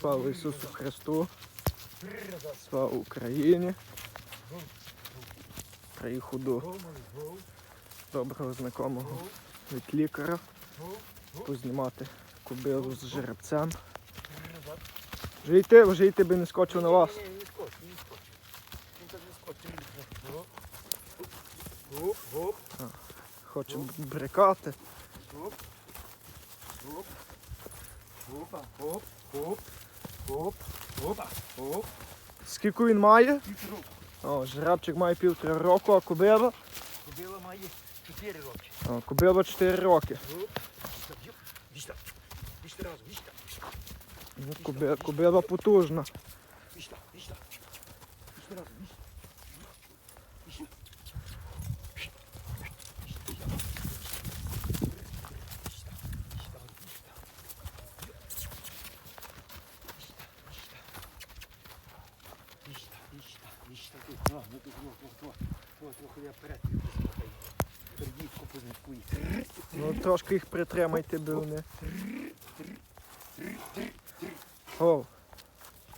Слава Ісусу Христу! Слава Україні! Приїхав до доброго знайомого від лікаря познімати кобилу з жеребцем. Вже йти, вже йти би не скочив на вас. Хоче брикати. гоп. Гоп. Гопа, гоп, опа, оп. Скільки він має? Півтора року. О, жеребчик має півтора року, а кобила? Кобила має 4 роки. О, кобила 4 роки. Кобила потужна. Вічна, вічна. Разом, віжта. Тут, ну, ну, тут, ну, ну, ну. Трохи я вперед. Передівку познаткує. Ну трошки їх притримайте, би вони. О,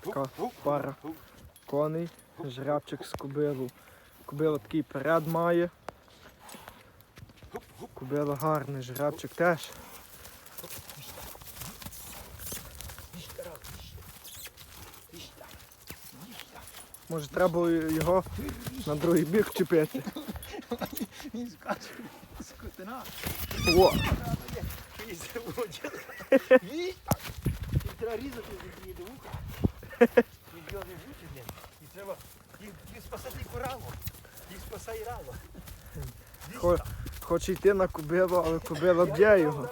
Така пара. коней, жеребчик з кобилу. Кобила такий перед має. Кобила гарний, жеребчик теж. Може треба його на другий бік чіпити. Він скотина. О, Він. Віжта. І треба різати з її до вуха. Він його не вчить. І треба їх спасати рано. Їх спасай рано. Хо- хоче йти на кобилу, але кобила б'є його.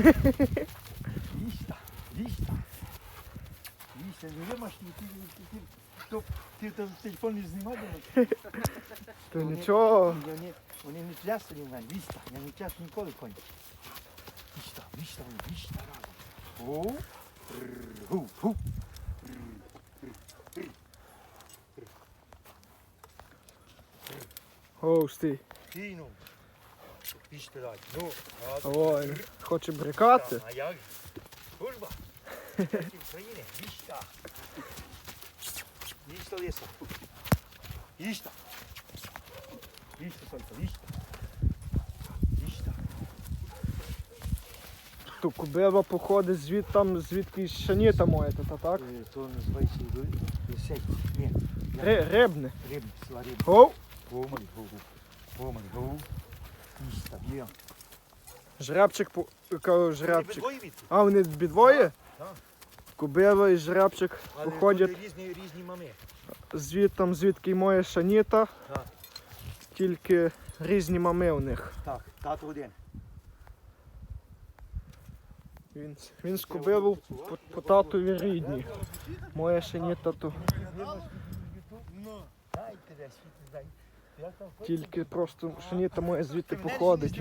Віжта. Віжта. Віжта, не вимаш, ти, ти, ти, ти, ти, телефон не знімав, думаєш? То нічого. Вони, вони не тлясані в мене, віста, я не тлясу ніколи коні. Віста, вони, разом. О, гу, гу. О, стій. Кинув. Віста дать, ну, а Ой, хоче брикати. А як? же? Служба. Честь України, віста. Віста, Леса. Віста. Віста, Солька, віста. Віста. То кобила походить звід там, звідки шаніта моє, та так? Е, То називається лисей. Ні, Ри- Рибне. риб, села риб. О, Гомель, гу. Гомель, гу. Є. жребчик, по- жребчик. А, вони обидвоє? Так. Кобила і жребчик Але походять різні, різні мами. звідтам, звідки й моє шаніта. Так. Тільки різні мами у них. Так, тато один. Він, він з кобилу по, по татові рідні. Моя шаніта то Ну, дайте десь, дай. Тільки просто шаніта моя звідти походить.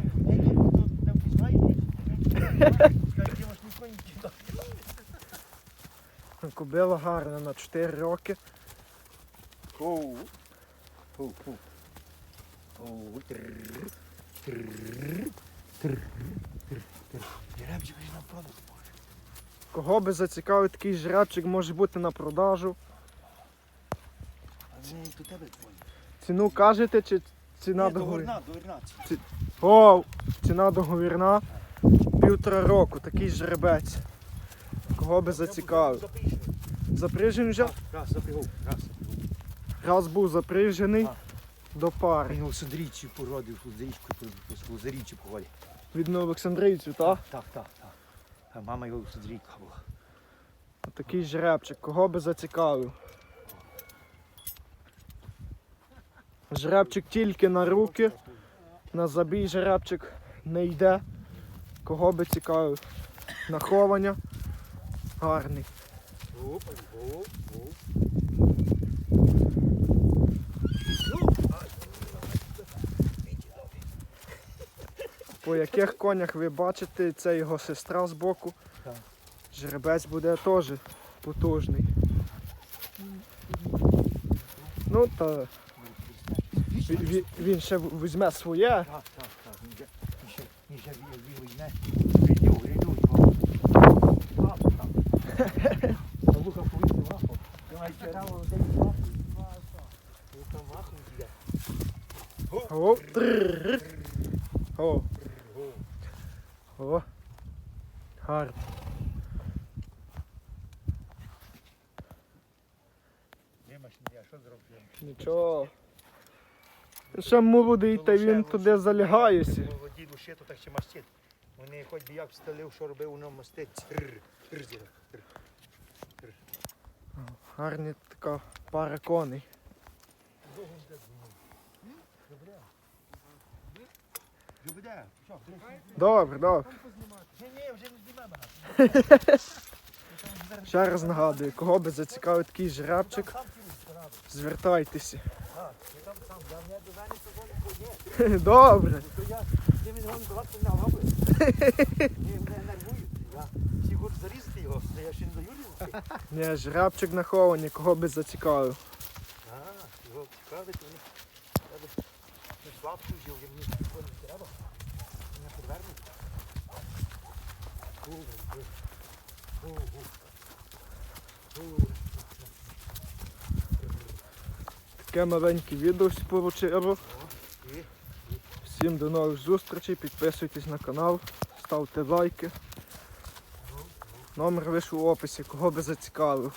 Кобила гарна на 4 роки. Оу. Оу, оу. Оу, трррр, трррр, трррр, трррр. Жеребчик на продаж може. Кого би зацікавив такий жребчик може бути на продажу. А не до тебе твої. Ціну кажете чи ціна Ні, договірна? договірна, договірна. О, ціна договірна. Півтора року, такий жеребець. Кого би зацікавив. Запиши. Запряжений вже? Раз, запрягав, раз. Раз був запряжений А. до пари. Він у Садрічі породив, річкою по походить. Від Олександрійцю, так? Так, так, так. А мама його у Садрійка була. Такий жеребчик, кого би зацікавив. Жеребчик тільки на руки, на забій жеребчик не йде. Кого би цікавив. Наховання. Гарний. По яких конях ви бачите, це його сестра з боку. Жеребець буде теж потужний. Ну та. Він, він- він ще візьме своє. Так, так, так. Він ще, він ще візьме. Рідю, рідю його. Лапу там. Лука повісти лапу. Ти навіть раво десь лапу. Лука махом йде. О, трррр. О, о. Гарно. Нема ж що зробив? Нічого. Ще молодий, та він туди залягає. сі. Молоді душі, то так ще мастить. Вони хоч би як встелив, що робив, воно мастить. Гарні така пара коней. Добре. Добре. Ще раз нагадую, кого би зацікавив такий жеребчик, звертайтеся. Добре. Ти мені говориш, не робив. Ні, мене нервують. Я всі хочу зарізати його, та я ще не даю різати. Ні, жеребчик нахований, кого би зацікавив. А, його цікавить, не я мені не треба. Мене підвернуть. Таке маленьке відео поручило. Всім до нових зустрічей, підписуйтесь на канал, ставте лайки. Номер вийшов в описі, кого би зацікавив.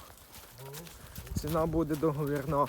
Ціна буде договірна.